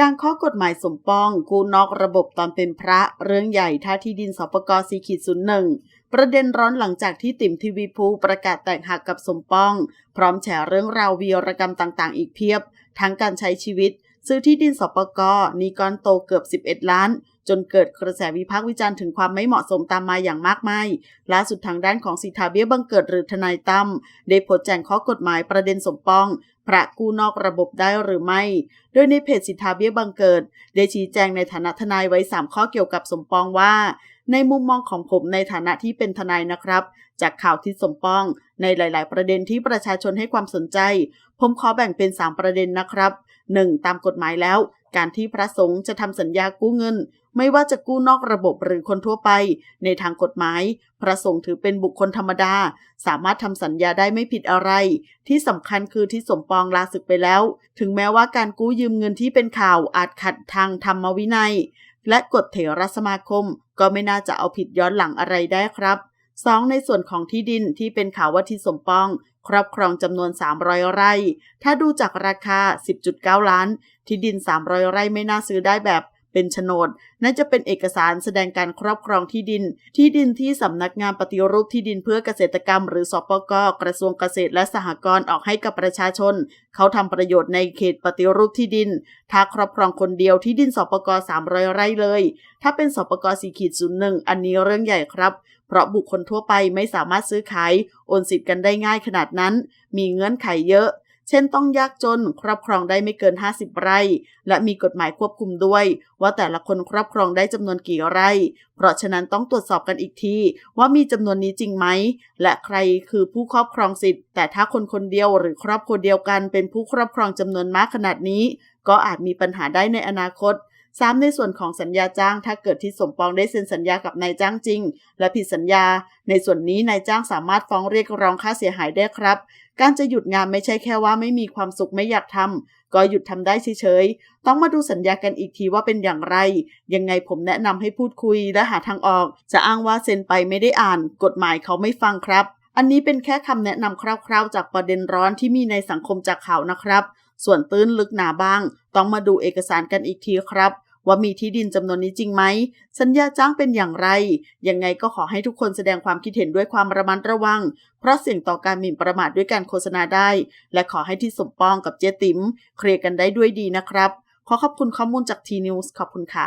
การข้อกฎหมายสมปองกู้นอกระบบตอนเป็นพระเรื่องใหญ่ท่าที่ดินสปกสีขีดศูนย์หนึ่งประเด็นร้อนหลังจากที่ติ่มทีวีภูประกาศแต่งหักกับสมปอง พร้อมแฉเรื่องราววีรกรรมต่างๆ อีกเพียบ ทั้งการใช้ชีวิต ซื้อที่ดินสปกนีก้อนโตเกือบ 11 ล้าน จนเกิดกระแสวิพากษ์วิจารณ์ถึงความไม่เหมาะสมตามมาอย่างมากมายล่าสุดทางด้านของสิทธาเบี้ยบังเกิดหรือทนายตั้มได้โพสต์แจงข้อกฎหมายประเด็นสมปอง พระกู้นอกระบบได้หรือไม่ โดยในเพจสิทธาเบี้ยบังเกิด ได้ชี้แจงในฐานะทนายไว้ 3 ข้อเกี่ยวกับสมปองว่า ในมุมมองของผมในฐานะที่เป็นทนายนะครับ จากข่าวที่สมปอง ในหลาย ๆ ประเด็นที่ประชาชนให้ความสนใจ ผมขอแบ่งเป็น 3 ประเด็นนะครับ 1. ตามกฎหมายแล้ว การที่พระสงฆ์จะทำสัญญากู้เงิน ไม่ว่าจะกู้นอกระบบหรือคนทั่วไป ในทางกฎหมาย พระสงฆ์ถือเป็นบุคคลธรรมดา สามารถทำสัญญาได้ไม่ผิดอะไร ที่สำคัญคือที่สมปองลาศึกไปแล้ว ถึงแม้ว่าการกู้ยืมเงินที่เป็นข่าวอาจขัดทางธรรมวินัยและกฎเถรสมาคม ก็ไม่น่าจะเอาผิดย้อนหลังอะไรได้ครับซองในส่วนของที่ดินที่เป็นข่าวว่าที่สมปอง ครอบครองจำนวน 300 ไร่ ถ้าดูจากราคา 10.9 ล้าน ที่ดิน 300 ไร่ไม่น่าซื้อได้แบบ เป็นโฉนดน่าจะเป็นเอกสารแสดงการครอบครองที่ดิน ที่ดินที่สำนักงานปฏิรูปที่ดินเพื่อเกษตรกรรม หรือสปกกระทรวงเกษตรและสหกรณ์ออกให้กับประชาชน เขาทำประโยชน์ในเขตปฏิรูปที่ดิน ถ้าครอบครองคนเดียวที่ดินสปก300 ไร่เลย ถ้าเป็นสปกสีขีดศูนย์หนึ่งอันนี้เรื่องใหญ่ครับ เพราะบุคคลทั่วไปไม่สามารถซื้อขายโอนสิทธิ์กันได้ง่ายขนาดนั้น มีเงื่อนไขเยอะ เช่นต้องยากจนครอบครองได้ไม่เกิน 50 ไร่ และมีกฎหมายควบคุมด้วย ว่าแต่ละคนครอบครองได้จำนวนกี่ไร่ เพราะฉะนั้นต้องตรวจสอบกันอีกที ว่ามีจำนวนนี้จริงไหม และใครคือผู้ครอบครองสิทธิ์ แต่ถ้าคนคนเดียวหรือครอบครัวเดียวกัน เป็นผู้ครอบครองจำนวนมากขนาดนี้ ก็อาจมีปัญหาได้ในอนาคต 3. ในส่วนของสัญญาจ้าง ถ้าเกิดที่สมปองได้เซ็นสัญญากับนายจ้างจริง และผิดสัญญา ในส่วนนี้นายจ้างสามารถฟ้องเรียกร้องค่าเสียหายได้ครับ การจะหยุดงานไม่ใช่แค่ว่าไม่มีความสุขไม่อยากทำก็หยุดทำได้เฉยๆ ต้องมาดูสัญญากันอีกทีว่าเป็นอย่างไร ยังไงผมแนะนำให้พูดคุยและหาทางออก จะอ้างว่าเซ็นไปไม่ได้อ่าน กฎหมายเขาไม่ฟังครับ อันนี้เป็นแค่คำแนะนำคร่าว ๆ จากประเด็นร้อนที่มีในสังคมจากข่าวนะครับ ส่วนตื้นลึกหนาบ้าง ต้องมาดูเอกสารกันอีกทีครับ ว่ามีที่ดินจำนวนนี้จริงไหม สัญญาจ้างเป็นอย่างไร ยังไงก็ขอให้ทุกคนแสดงความคิดเห็นด้วยความระมัดระวัง เพราะเสี่ยงต่อการหมิ่นประมาทด้วยการโฆษณาได้ และขอให้ที่สมปองกับเจ๊ติ๋มเคลียร์กันได้ด้วยดีนะครับ ขอขอบคุณข้อมูลจากทีนิวส์ขอบคุณค่ะ